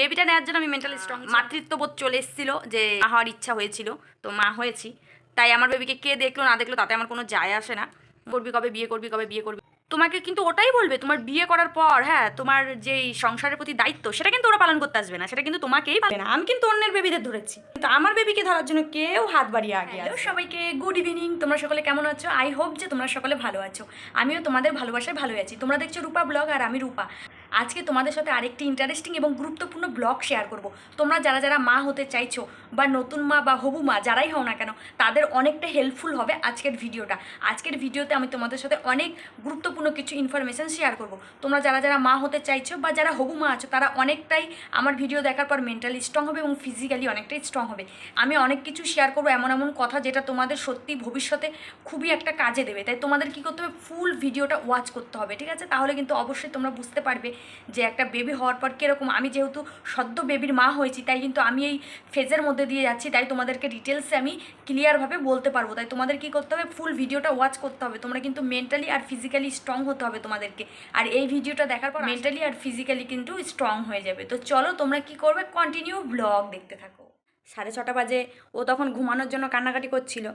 বেবিটা নেওয়ার জন্য আমি মেন্টালি স্ট্রং মাতৃত্ববোধ চলে এসেছিল যে মা হওয়ার ইচ্ছা হয়েছিল তো মা হয়েছি। তাই আমার বেবিকে কে দেখল না দেখল তাতে আমার কোনো যায় আসে না। করবি কবে বিয়ে করবি কবে বিয়ে করবি। তোমাকে কিন্তু ওটাই বলবে তোমার বিয়ে করার পর হ্যাঁ তোমার যেই সংসারের প্রতি দায়িত্ব সেটা কিন্তু ওরা পালন করতে আসবে না সেটা কিন্তু তোমাকেই পাবে না আমি কিন্তু অন্যের বেবিদের ধরেছি। কিন্তু আমার বেবিকে ধরার জন্য কেউ হাত বাড়িয়ে আগে সবাইকে গুড ইভিনিং তোমরা সকলে কেমন আছো? আই হোপ যে তোমরা সকলে ভালো আছো। আমিও তোমাদের ভালোবাসায় ভালো আছি। তোমরা দেখছ রূপা ব্লগ আর আমি রূপা। আজকে তোমাদের সাথে আরেকটি ইন্টারেস্টিং এবং গুরুত্বপূর্ণ ব্লগ শেয়ার করব। তোমরা যারা যারা মা হতে চাইছো বা নতুন মা বা হবু মা যারাই হও না কেন, তাদের অনেকটা হেল্পফুল হবে আজকের ভিডিওটা। আজকের ভিডিওতে আমি তোমাদের সাথে অনেক গুরুত্বপূর্ণ কিছু ইনফরমেশন শেয়ার করব। তোমরা যারা যারা মা হতে চাইছো বা যারা হবু মা আছো, তারা অনেকটাই আমার ভিডিও দেখার পর মেন্টালি স্ট্রং হবে এবং ফিজিক্যালি অনেকটাই স্ট্রং হবে। আমি অনেক কিছু শেয়ার করব এমন এমন কথা যেটা তোমাদের সত্যি ভবিষ্যতে খুবই একটা কাজে দেবে। তাই তোমাদের কি করতে হবে? ফুল ভিডিওটা ওয়াচ করতে হবে, ঠিক আছে? তাহলে কিন্তু অবশ্যই তোমরা বুঝতে পারবে যে একটা বেবি হওয়ার পর কীরকম আমি যেহেতু সদ্য বেবির মা হয়েছি, তাই কিন্তু আমি এই ফেজের মধ্যে দিয়ে যাচ্ছি, তাই তোমাদেরকে ডিটেলসে আমি ক্লিয়ারভাবে বলতে পারব। তাই তোমাদের কি করতে হবে? ফুল ভিডিওটা ওয়াচ করতে হবে। তোমরা কিন্তু মেন্টালি আর ফিজিক্যালি স্ট্রং হতে হবে তোমাদেরকে। আর এই ভিডিওটা দেখার পর মেন্টালি আর ফিজিক্যালি কিন্তু স্ট্রং হয়ে যাবে। তো চলো তোমরা কি করবে? কন্টিনিউ ব্লগ দেখতে থাকো। সাড়ে ছটা বাজে। ও তখন ঘুমানোর জন্য কান্নাকাটি করছিল।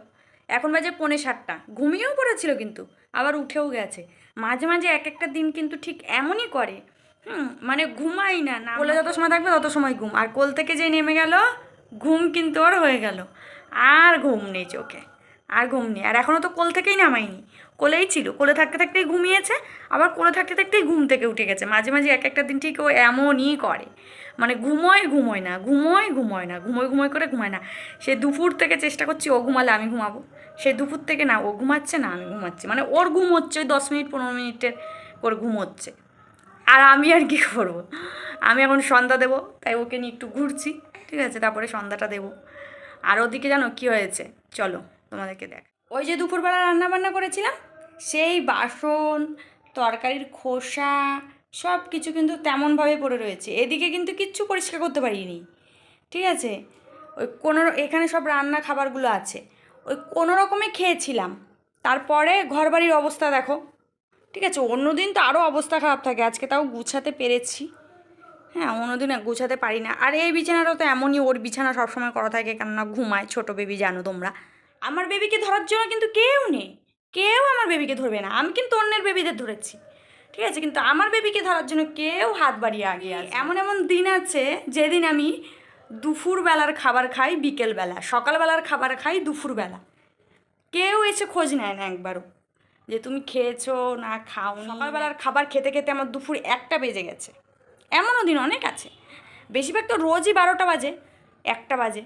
এখন বাজে পৌনে সাতটা। ঘুমিয়েও পড়েছিল কিন্তু, আবার উঠেও গেছে। মাঝে মাঝে এক একটা দিন কিন্তু ঠিক এমনই করে। হুম মানে ঘুমাই না না কোলে যত সময় থাকবে তত সময় ঘুম। আর কোল থেকে যে নেমে গেল ঘুম কিন্তু ওর হয়ে গেল। আর ঘুম নেই চোখে আর ঘুম নেই। আর এখনও তো কোল থেকেই নামাইনি কোলেই ছিল কোলে থাকতে থাকতেই ঘুমিয়েছে আবার কোলে থাকতে থাকতেই ঘুম থেকে উঠে গেছে। মাঝে মাঝে এক একটা দিন ঠিক ও এমনই করে। মানে ঘুমোয় ঘুমোয় না ঘুমোয় ঘুমোয় না ঘুমোয় ঘুমোয় করে ঘুমায় না। সে দুপুর থেকে চেষ্টা করছি ও ঘুমালে আমি ঘুমাবো। সে দুপুর থেকে না ও ঘুমাচ্ছে না আমি ঘুমাচ্ছি। মানে ওর ঘুম হচ্ছে ওই দশ মিনিট পনেরো মিনিটের ওর ঘুম হচ্ছে। আর আমি আর কি করব? আমি এখন সন্ধ্যা দেবো, তাই ওকে নিয়ে একটু ঘুরছি, ঠিক আছে? তারপরে সন্ধ্যাটা দেবো। আর ওদিকে জানো কী হয়েছে? চলো তোমাদেরকে দেখ। ওই যে দুপুরবেলা রান্না বান্না করেছিলাম, সেই বাসন, তরকারির খোসা সব কিছু কিন্তু তেমনভাবে পড়ে রয়েছে। এদিকে কিন্তু কিচ্ছু পরিষ্কার করতে পারিনি, ঠিক আছে? ওই কোনো এখানে সব রান্না খাবারগুলো আছে। ওই কোনো রকমে খেয়েছিলাম। তারপরে ঘরবাড়ির অবস্থা দেখো ঠিক আছে অন্যদিন তো আরও অবস্থা খারাপ থাকে আজকে তাও গুছাতে পেরেছি। হ্যাঁ অন্যদিন গুছাতে পারি না। আর এই বিছানাটাও তো এমনই ওর বিছানা সবসময় করা থাকে কেননা ঘুমায় ছোট বেবি জানো তোমরা। আমার বেবিকে ধরার জন্য কিন্তু কেউ নেই কেউ আমার বেবিকে ধরবে না। আমি কিন্তু অন্যের বেবিদের ধরেছি ঠিক আছে? কিন্তু আমার বেবিকে ধরার জন্য কেউ হাত বাড়িয়ে আগে এমন এমন দিন আছে যেদিন আমি দুপুরবেলার খাবার খাই বিকেলবেলা। সকালবেলার খাবার খাই দুপুরবেলা। কেউ এসে খোঁজ নেয় না একবারও। যে তুমি খেয়েছো না খাও সকালবেলার খাবার খেতে খেতে আমার দুপুর একটা বেজে গেছে। এমনও দিন অনেক আছে। বেশিরভাগ তো রোজই বারোটা বাজে একটা বাজে।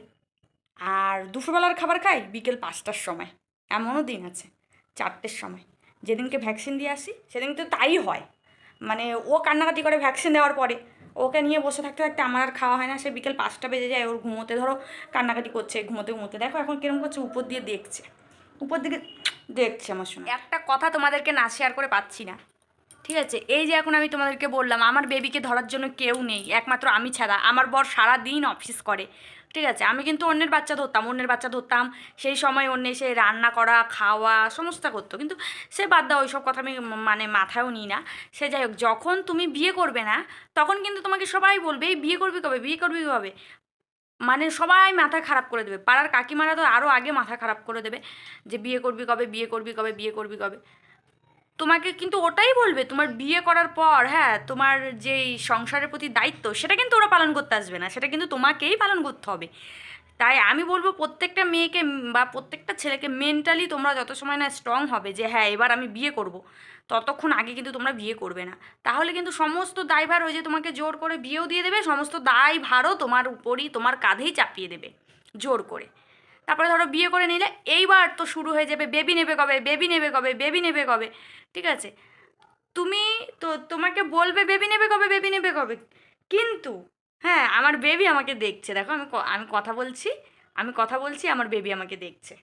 আর দুপুরবেলার খাবার খাই বিকেল পাঁচটার সময়। এমনও দিন আছে চারটের সময়। যেদিনকে ভ্যাকসিন দিয়ে আসি সেদিন তো তাই হয়। মানে ও কান্নাকাটি করে ভ্যাকসিন দেওয়ার পরে ওকে নিয়ে বসে থাকতে থাকতে আমার আর খাওয়া হয় না। সে বিকেল পাঁচটা বেজে যায় ওর ঘুমোতে ধরো কান্নাকাটি করছে ঘুমোতে ঘুমোতে। দেখো এখন কিরম করছে উপর দিয়ে দেখছে। উপর দিকে দেখছে আমার সঙ্গে একটা কথা তোমাদেরকে না শেয়ার করে পাচ্ছি না। ঠিক আছে? এই যে এখন আমি তোমাদেরকে বললাম, আমার বেবিকে ধরার জন্য কেউ নেই, একমাত্র আমি ছাড়া। আমার বর সারা দিন অফিস করে। ঠিক আছে? আমি কিন্তু অন্যের বাচ্চা ধরতাম, অন্যের বাচ্চা ধরতাম, সেই সময় অন্য এসে রান্না করা, খাওয়া, সমস্ত করতো। কিন্তু সে বাদ দাও, ওইসব কথা আমি মানে মাথায়ও নিই না। সে যাই হোক, যখন তুমি বিয়ে করবে না, তখন কিন্তু তোমাকে সবাই বলবে, এই বিয়ে করবি কবে? বিয়ে করবি কবে? মানে সবাই মাথা খারাপ করে দেবে। পাড়ার কাকিমারা তো আরও আগে মাথা খারাপ করে দেবে যে বিয়ে করবি কবে, বিয়ে করবি কবে, বিয়ে করবি কবে। তোমাকে কিন্তু ওটাই বলবে, তোমার বিয়ে করার পর হ্যাঁ তোমার যেই সংসারের প্রতি দায়িত্ব, সেটা কিন্তু ওরা পালন করতে আসবে না। সেটা কিন্তু তোমাকেই পালন করতে হবে। তাই আমি বলব প্রত্যেকটা মেয়েকে বা প্রত্যেকটা ছেলেকে মেন্টালি তোমরা যত সময় না স্ট্রং হবে যে হ্যাঁ এবার আমি বিয়ে করব, ততক্ষণ আগে কিন্তু তোমরা বিয়ে করবে না। তাহলে কিন্তু সমস্ত দায়ভার ওই যে তোমাকে জোর করে বিয়েও দিয়ে দেবে, সমস্ত দায়ভারও তোমার উপরই, তোমার কাঁধেই চাপিয়ে দেবে জোর করে। তারপরে ধরো বিয়ে করে নিলে, এইবার তো শুরু হয়ে যাবে বেবি নেবে কবে বেবি নেবে কবে বেবি নেবে কবে, ঠিক আছে? তুমি তো তোমাকে বলবে বেবি নেবে কবে বেবি নেবে কবে? কিন্তু হ্যাঁ আমার বেবি আমাকে দেখছে। দেখো, আমি আমি কথা বলছি, আমি কথা বলছি, আমার বেবি আমাকে দেখছে।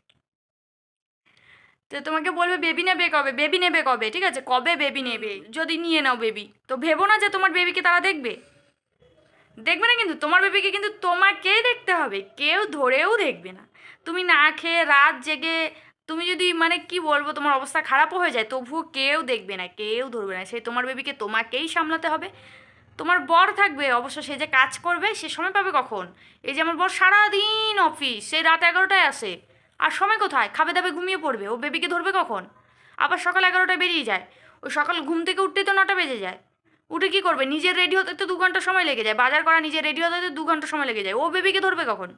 তো তোমাকে বলবে বেবি নেবে কবে? বেবি নেবে কবে? ঠিক আছে, কবে বেবি নেবে? যদি নিয়ে নাও বেবি তো ভেবো না যে তোমার বেবিকে তারা দেখবে। দেখবে না কিন্তু, তোমার বেবিকে কিন্তু তোমাকেই দেখতে হবে। কেউ ধরেও দেখবে না। তুমি না খেয়ে রাত জেগে, তুমি যদি মানে কি বলব, তোমার অবস্থা খারাপও হয়ে যায়, তবুও কেউ দেখবে না, কেউ ধরবে না। সেই তোমার বেবিকে তোমাকেই সামলাতে হবে। তোমার বর থাকবে, অবশ্য সে যে কাজ করবে, সে সময় পাবে কখন? এই যে আমার বর সারাদিন অফিস সে রাত এগারোটায় আসে। আর সময় কোথায়? খাবে দাবে ঘুমিয়ে পড়বে, ও বেবিকে ধরবে কখন? আবার সকাল এগারোটায় বেরিয়ে যায়। ওই সকাল ঘুম থেকে উঠতেই তো নটা বেজে যায়। উঠে কী করবে? নিজের রেডি হতে তো দু ঘণ্টা সময় লেগে যায়। বাজার করা নিজের রেডি হতে তো দু ঘণ্টা সময় লেগে যায়। ও বেবিকে ধরবে কখন?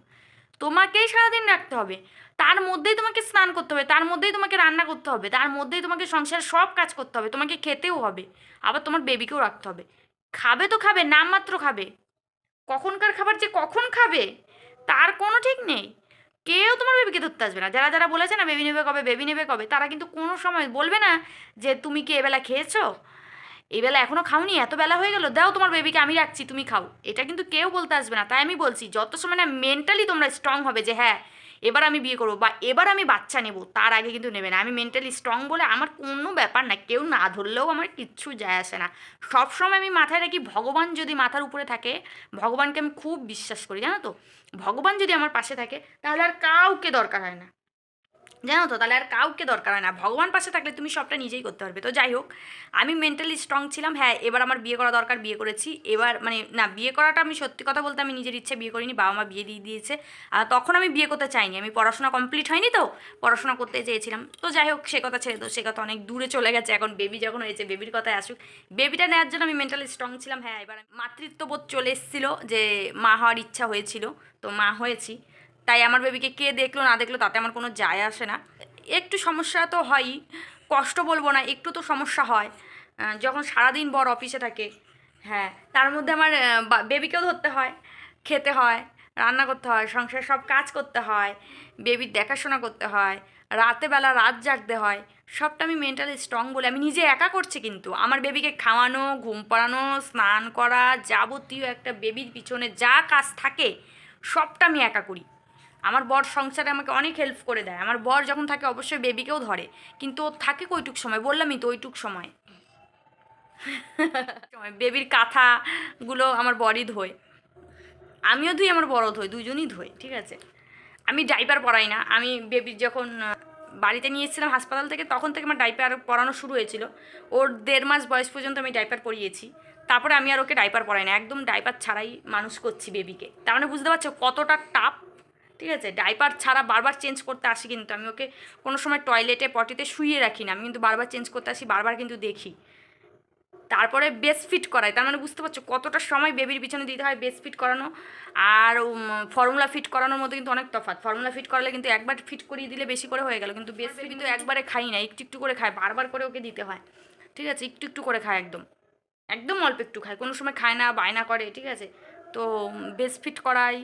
তোমাকেই সারাদিন রাখতে হবে। তার মধ্যেই তোমাকে স্নান করতে হবে, তার মধ্যেই তোমাকে রান্না করতে হবে, তার মধ্যেই তোমাকে সংসারের সব কাজ করতে হবে, তোমাকে খেতেও হবে। আবার তোমার বেবিকেও রাখতে হবে। খাবে তো খাবে নামমাত্র খাবে। কখনকার খাবার যে কখন খাবে, তার কোনো ঠিক নেই। কেউ তোমার বেবিকে ধরতে আসবে না। যারা যারা বলেছে না বেবি নেবে কবে, বেবি নেবে কবে, তারা কিন্তু কোনো সময় বলবে না যে, তুমি কি এবেলা খেয়েছো? এই বেলা এখনও খাওনি, এত বেলা হয়ে গেল, দাও তোমার বেবিকে, আমি রাখছি, তুমি খাও। এটা কিন্তু কেউ বলতে আসবে না। তাই আমি বলছি, যত সময় না মেন্টালি তোমরা স্ট্রং হবে যে হ্যাঁ এবার আমি বিয়ে করব বা এবার আমি বাচ্চা নেব, তার আগে কিন্তু নেবে না। আমি মেন্টালি স্ট্রং বলে আমার কোনো ব্যাপার না, কেউ না ধরলেও আমার কিচ্ছু যায় আসে না। সবসময় আমি মাথায় রাখি, ভগবান যদি মাথার উপরে থাকে, ভগবানকে আমি খুব বিশ্বাস করি, জানো তো? ভগবান যদি আমার পাশে থাকে, তাহলে আর কাউকে দরকার হয় না। জানো তো, তাহলে আর কাউকে দরকার হয় না। ভগবান পাশে থাকলে তুমি সবটা নিজেই করতে পারবে। তো যাই হোক, আমি মেন্টালি স্ট্রং ছিলাম। হ্যাঁ এবার আমার বিয়ে করা দরকার, বিয়ে করেছি। এবার মানে না, বিয়ে করাটা আমি সত্যি কথা বলতে আমি নিজের ইচ্ছে বিয়ে করিনি, বাবা মা বিয়ে দিয়ে দিয়েছে। আর তখন আমি বিয়ে করতে চাইনি। আমি পড়াশোনা কমপ্লিট হয়নি তো, পড়াশোনা করতে চেয়েছিলাম। তো যাই হোক, সে কথা ছেড়ে তো সে কথা অনেক দূরে চলে গেছে। এখন বেবি যখন হয়েছে বেবির কথায় আসুক। বেবিটা নেওয়ার জন্য আমি মেন্টালি স্ট্রং ছিলাম। হ্যাঁ এবার মাতৃত্ববোধ চলে এসেছিল যে মা হওয়ার ইচ্ছা হয়েছিল। তো মা হয়েছি। তাই আমার বেবিকে কে দেখল, না দেখল, তাতে আমার কোনো যায় আসে না। একটু সমস্যা তো হয়ই, কষ্ট বলব না, একটু তো সমস্যা হয়। যখন সারাদিন বর অফিসে থাকে হ্যাঁ তার মধ্যে আমার বেবিকেও ধরতে হয়, খেতে হয়, রান্না করতে হয়, সংসার সব কাজ করতে হয় বেবির দেখাশোনা করতে হয়, রাতে বেলা রাত জাগতে হয়, সবটা আমি মেন্টালি স্ট্রং বলে, আমি নিজে একা করছি কিন্তু। আমার বেবিকে খাওয়ানো, ঘুম পাড়ানো, স্নান করা, যাবতীয় একটা বেবির পিছনে যা কাজ থাকে, সবটা আমি একা করি। আমার বর সংসারে আমাকে অনেক হেল্প করে দেয়। আমার বর যখন থাকে অবশ্যই বেবিকেও ধরে। কিন্তু ও থাকে কইটুক সময়? বললামই তো ওইটুক সময়। বেবির কাঁথাগুলো আমার বরই ধোয়। আমিও ধুই আমার বড় ধোয় দুজনই ধোয় ঠিক আছে? আমি ডাইপার পরাই না। আমি বেবির যখন বাড়িতে নিয়ে এসেছিলাম হাসপাতাল থেকে তখন থেকে আমার ডাইপার পরানো শুরু হয়েছিল। ওর দেড় মাস বয়স পর্যন্ত আমি ডাইপার পরিয়েছি। তারপরে আমি আর ওকে ডাইপার পরাই না। একদম ডাইপার ছাড়াই মানুষ করছি বেবিকে তার মানে বুঝতে পারছ কতটা টাপ ঠিক আছে? ডাইপার ছাড়া বারবার চেঞ্জ করতে আসি কিন্তু আমি ওকে কোনো সময় টয়লেটে পটিতে শুইয়ে রাখি না। আমি কিন্তু বারবার চেঞ্জ করতে আসি, বারবার কিন্তু দেখি। তারপরে বেস ফিট করাই। তার মানে বুঝতে পারছ কতটা সময় বেবির পিছনে দিতে হয় বেস ফিট করানো। আর ফর্মুলা ফিট করানোর মধ্যে কিন্তু অনেক তফাৎ। ফর্মুলা ফিট করালে কিন্তু একবার ফিট করিয়ে দিলে বেশি করে হয়ে গেল। কিন্তু বেস ফিট কিন্তু একবারে খাই না, একটু একটু করে খায়। বারবার করে ওকে দিতে হয়। ঠিক আছে? একটু একটু করে খায় একদম। একদম অল্প একটু খায়। কোনো সময় খায় না, বায়না করে, ঠিক আছে? তো বেস ফিট করাই,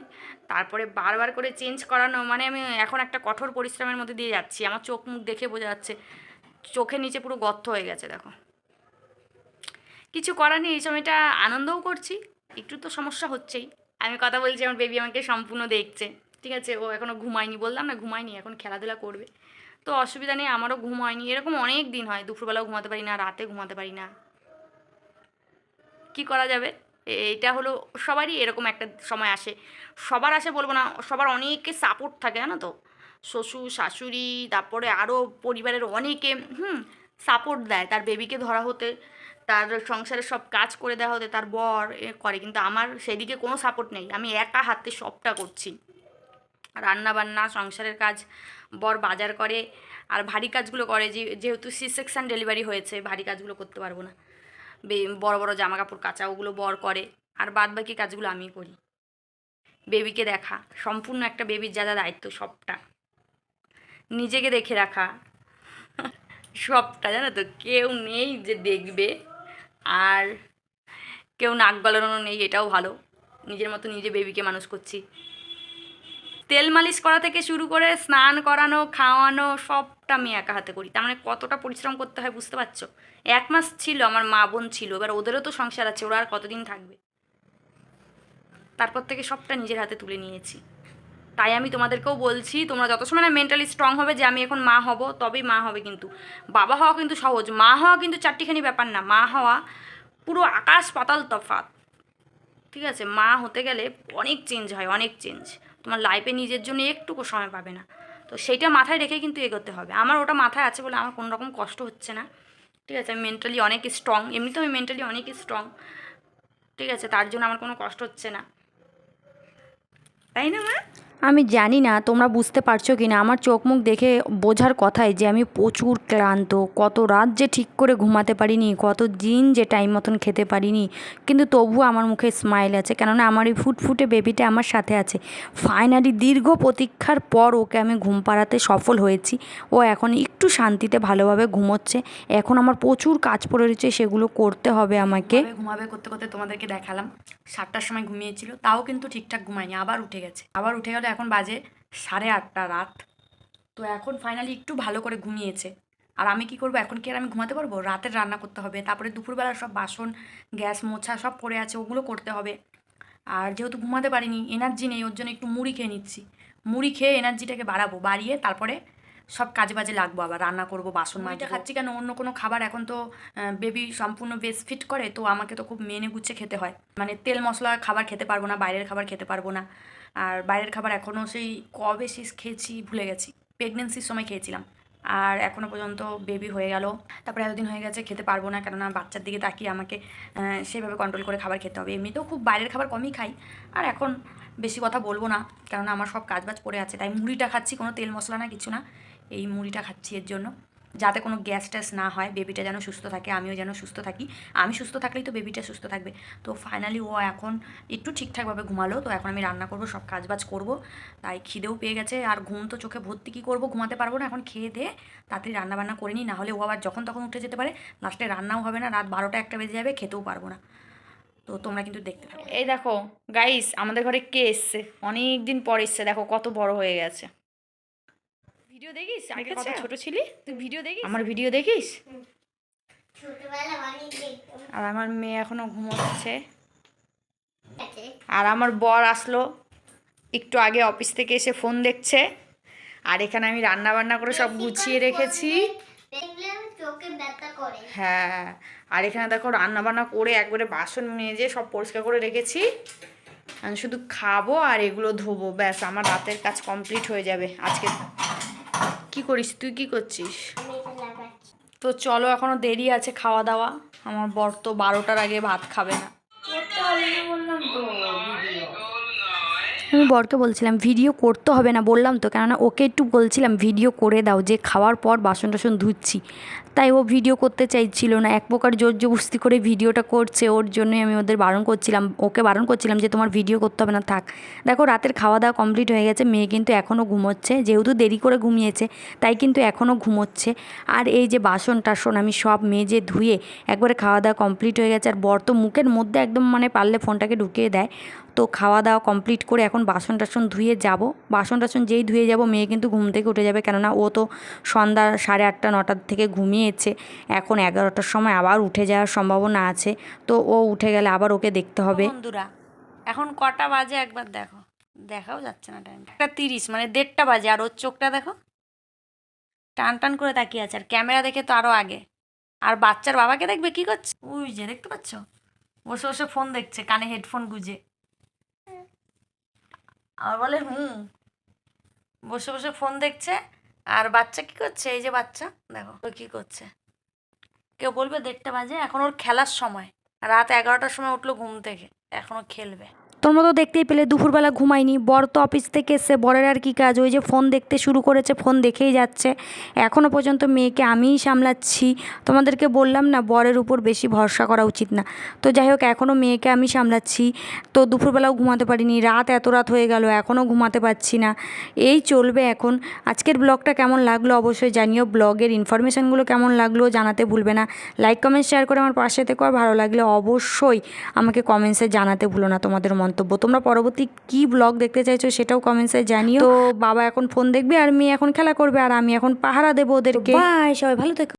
তারপরে বারবার করে চেঞ্জ করানো মানে আমি এখন একটা কঠোর পরিশ্রমের মধ্যে দিয়ে যাচ্ছি। আমার চোখ মুখ দেখে বোঝা যাচ্ছে, চোখের নিচে পুরো গর্ত হয়ে গেছে, দেখো। কিছু করার নেই, এই সময়টা আনন্দও করছি, একটু তো সমস্যা হচ্ছেই। আমি কথা বলছি, আমার বেবি আমাকে সম্পূর্ণ দেখছে, ঠিক আছে? ও এখনও ঘুমায়নি, বললাম না ঘুমায়নি, এখন খেলাধুলা করবে। তো অসুবিধা নেই, আমারও ঘুম হয়নি, এরকম অনেক দিন হয়, দুপুরবেলাও ঘুমাতে পারি না, রাতে ঘুমাতে পারি না। কি করা যাবে? এ- এইটা হলো সবারই এরকম একটা সময় আসে। সবার আসে বলব না, সবার অনেকে সাপোর্ট থাকে, জানো তো? শ্বশুর, শাশুড়ি, তারপরে আরও পরিবারের অনেকে, হুম সাপোর্ট দেয়। তার বেবিকে ধরা হতে, তার সংসারের সব কাজ করে দেওয়া হতে, তার বর করে। কিন্তু আমার সেদিকে কোনো সাপোর্ট নেই। আমি একা হাতে সবটা করছি। রান্না বান্না সংসারের কাজ, বর বাজার করে, আর ভারী কাজগুলো করে। যেহেতু সি সেকশন ডেলিভারি হয়েছে, ভারী কাজগুলো করতে পারব না। বড় বড় জামা কাপড় কাচা, ওগুলো বর করে। আর বাদ বাকি কাজগুলো আমি করি। বেবিকে দেখা। সম্পূর্ণ একটা বেবির যা যা দায়িত্ব সবটা। নিজেকে দেখে রাখা। সবটা, জানো তো? কেউ নেই যে দেখবে। আর কেউ নাক গলানো নেই, এটাও ভালো। নিজের মতো নিজে বেবিকে মানুষ করছি। তেল মালিশ করা থেকে শুরু করে স্নান করানো, খাওয়ানো, সবটা আমি একা হাতে করি। তার মানে কতটা পরিশ্রম করতে হয় বুঝতে পারছ? এক মাস ছিল, আমার মা বোন ছিল, এবার ওদেরও তো সংসার আছে, ওরা আর কতদিন থাকবে? তারপর থেকে সবটা নিজের হাতে তুলে নিয়েছি। তাই আমি তোমাদেরকেও বলছি, তোমরা যত সময় না মেন্টালি স্ট্রং হবে যে আমি এখন মা হব, তবেই মা হবে কিন্তু। বাবা হওয়া কিন্তু সহজ, মা হওয়া কিন্তু চারটিখানি ব্যাপার না, মা হওয়া পুরো আকাশ পাতাল তফাত ঠিক আছে? মা হতে গেলে অনেক চেঞ্জ হয়, অনেক চেঞ্জ তোমার লাইফে নিজের জন্য একটুকু সময় পাবে না। তো সেইটা মাথায় রেখে কিন্তু এগোতে হবে। আমার ওটা মাথায় আছে বলে আমার কোনো রকম কষ্ট হচ্ছে না। ঠিক আছে, আমি মেন্টালি অনেক স্ট্রং এমনিতেও আমি মেন্টালি অনেক স্ট্রং ঠিক আছে, তার জন্য আমার কোনো কষ্ট হচ্ছে না। তাই না, মা? আমি জানি না, তোমরা বুঝতে পারছ কি না আমার চোখ মুখ দেখে বোঝার কথাই যে আমি প্রচুর ক্লান্ত। কত রাত যে ঠিক করে ঘুমাতে পারিনি, কত দিন যে টাইম মতন খেতে পারিনি। কিন্তু তবুও আমার মুখে স্মাইল আছে, কেননা আমার এই ফুটফুটে বেবিটা আমার সাথে আছে। ফাইনালি দীর্ঘ প্রতীক্ষার পর ওকে আমি ঘুম পাড়াতে সফল হয়েছি। ও এখন একটু শান্তিতে ভালোভাবে ঘুমোচ্ছে। এখন আমার প্রচুর কাজ পড়ে রয়েছে, সেগুলো করতে হবে আমাকে। ঘুমাবে করতে করতে তোমাদেরকে দেখালাম। সাতটার সময় ঘুমিয়েছিল, তাও কিন্তু ঠিকঠাক ঘুমায়নি, আবার উঠে গেছে। আবার উঠে গেলে এখন বাজে সাড়ে আটটা রাত। তো এখন ফাইনালি একটু ভালো করে ঘুমিয়েছে। আর আমি কি করব? এখন কি আর আমি ঘুমাতে পারব? রাতের রান্না করতে হবে, তারপরে দুপুরবেলা সব বাসন, গ্যাস, মোছা সব পড়ে আছে, ওগুলো করতে হবে। আর যেহেতু ঘুমাতে পারিনি এনার্জি নেই, ওর জন্য একটু মুড়ি খেয়ে নিচ্ছি। মুড়ি খেয়ে এনার্জিটাকে বাড়াবো, বাড়িয়ে তারপরে সব কাজে বাজে লাগবো আবার রান্না করব বাসন মাঝে খাচ্ছি কেন? অন্য কোনো খাবার এখন তো বেবি সম্পূর্ণ বেস ফিট করে তো আমাকে তো খুব মেনে গুচ্ছে খেতে হয়। মানে তেল মশলা খাবার খেতে পারব না বাইরের খাবার খেতে পারব না। আর বাইরের খাবার এখনও সেই কবে শেষ খেয়েছি ভুলে গেছি। প্রেগনেন্সির সময় খেয়েছিলাম। আর এখনও পর্যন্ত বেবি হয়ে গেল। তারপরে এতদিন হয়ে গেছে খেতে পারব না কেননা বাচ্চার দিকে তাকিয়ে আমাকে সেভাবে কন্ট্রোল করে খাবার খেতে হবে। এমনিতেও খুব বাইরের খাবার কমই খাই। আর এখন বেশি কথা বলব না, কেননা আমার সব কাজবাজ পড়ে আছে। তাই মুড়িটা খাচ্ছি, কোনো তেল মশলা না, কিছু না। এই মুড়িটা খাচ্ছি এর জন্য। যাতে কোনো গ্যাস ট্যাস না হয়, বেবিটা যেন সুস্থ থাকে, আমিও যেন সুস্থ থাকি। আমি সুস্থ থাকলেই তো বেবিটা সুস্থ থাকবে। তো ফাইনালি ও এখন একটু ঠিকঠাকভাবে ঘুমালো, তো এখন আমি রান্না করব, সব কাজবাজ করব। তাই খিদেও পেয়ে গেছে, আর ঘুম তো চোখে ভর্তি কী করব, ঘুমাতে পারব না, এখন খেয়ে দিয়ে তাড়াতাড়ি রান্না বান্না করে নিই নাহলে ও আবার যখন তখন উঠে যেতে পারে, লাস্টে রান্নাও হবে না, রাত বারোটা একটা বেজে যাবে, খেতেও পারব না। তো তোমরা কিন্তু দেখতে থাকো। এই দেখো গাইস আমাদের ঘরে কে এসছে? অনেক দিন পর এসছে দেখো কত বড় হয়ে গেছে। ভিডিও দেখিস? আগে কত ছোট ছিলি? তুই ভিডিও দেখিস? আমার ভিডিও দেখিস? আর আমার মেয়ে এখনও ঘুমোচ্ছে। আর আমার বর আসলো। একটু আগে অফিস থেকে এসে ফোন দেখছে। আর এখানে আমি রান্না বান্না করে সব গুছিয়ে রেখেছি দেখলে আমি চোখে ব্যথা করে হ্যাঁ আর এখানে দেখো রান্না বান্না করে একবারে বাসন মেজে সব পরিষ্কার করে রেখেছি। আমি শুধু খাব আর এগুলো ধোবো ব্যাস আমার রাতের কাজ কমপ্লিট হয়ে যাবে। আজকে কি করিস? তুই কি করছিস? তো চলো এখনও দেরি আছে খাওয়া দাওয়া। আমার বর তো বারোটার আগে ভাত খাবে না করতে হবে না বললাম তো ভিডিও আমি বরকে বলছিলাম, ভিডিও করতে হবে না। বললাম তো, কেননা ওকে একটু বলছিলাম, ভিডিও করে দাও, যে খাওয়ার পর বাসন টাসন ধুচ্ছি। তাই ও ভিডিও করতে চাইছিল না। এক প্রকার জোর জবস্তি করে ভিডিওটা করছে। ওর জন্যই আমি ওদের বারণ করছিলাম, ওকে বারণ করছিলাম যে, তোমার ভিডিও করতে হবে না, থাক। দেখো, রাতের খাওয়া দাওয়া কমপ্লিট হয়ে গেছে। মেয়ে কিন্তু এখনও ঘুমোচ্ছে, যেহেতু দেরি করে ঘুমিয়েছে, তাই কিন্তু এখনও ঘুমোচ্ছে। আর এই যে বাসন টাসন আমি সব মেজে ধুয়ে একবারে খাওয়া দাওয়া কমপ্লিট হয়ে গেছে। আর বর তো মুখের মধ্যে একদম মানে পারলে ফোনটাকে ঢুকিয়ে দেয়। তো খাওয়া দাওয়া কমপ্লিট করে এখন বাসন টাসন ধুয়ে যাব। বাসন টাসন যেই ধুয়ে যাব মেয়ে কিন্তু ঘুম থেকে উঠে যাবে। কেননা ও তো সন্ধ্যা সাড়ে আটটা নটার থেকে ঘুমিয়েছে। এখন এগারোটার সময় আবার উঠে যাওয়ার সম্ভাবনা আছে। তো ও উঠে গেলে আবার ওকে দেখতে হবে। বন্ধুরা এখন কটা বাজে একবার দেখো। দেখাও যাচ্ছে না টাইম একটা তিরিশ মানে দেড়টা বাজে। আর ওর চোখটা দেখো। টান টান করে তাকিয়ে আছে। আর ক্যামেরা দেখে তো আরও আগে। আর বাচ্চার বাবাকে দেখবে? কি করছে? উই যে দেখতে পাচ্ছ? বসে বসে ফোন দেখছে কানে হেডফোন গুজে। আর বলে, হুম। বসে বসে ফোন দেখছে, আর বাচ্চা কি করছে? এই যে বাচ্চা, দেখো, ও কী করছে? কেউ বলবে দেড়টা বাজে, এখন ওর খেলার সময়। রাত এগারোটার সময় উঠল ঘুম থেকে এখনও খেলবে। তোমরা তো দেখতেই পেলে দুপুরবেলা ঘুমাইনি বর তো অফিস থেকে এসে বরের আর কি কাজ? ওই যে ফোন দেখতে শুরু করেছে ফোন দেখেই যাচ্ছে। এখনও পর্যন্ত মেয়েকে আমিই সামলাচ্ছি। তোমাদেরকে বললাম না, বরের উপর বেশি ভরসা করা উচিত না। তো যাই হোক এখনও মেয়েকে আমি সামলাচ্ছি। তো দুপুরবেলাও ঘুমাতে পারিনি, রাত এত রাত হয়ে গেল এখনও ঘুমাতে পারছি না। এই চলবে এখন। আজকের ব্লগটা কেমন লাগল অবশ্যই জানিও। ব্লগের ইনফরমেশানগুলো কেমন লাগল জানাতে ভুলবে না। লাইক কমেন্ট শেয়ার করে আমার পাশে থেকে। আর ভালো লাগলে অবশ্যই আমাকে কমেন্টসে জানাতে ভুলো না তোমাদের মন্তব্য তোমরা পরবর্তী কি ব্লগ দেখতে চাইছো সেটাও কমেন্টসে জানিও। তো বাবা এখন ফোন দেখবে আর মেয়ে এখন খেলা করবে আর আমি এখন পাহারা দেবো ওদেরকে। বাই সবাই ভালো থেকো।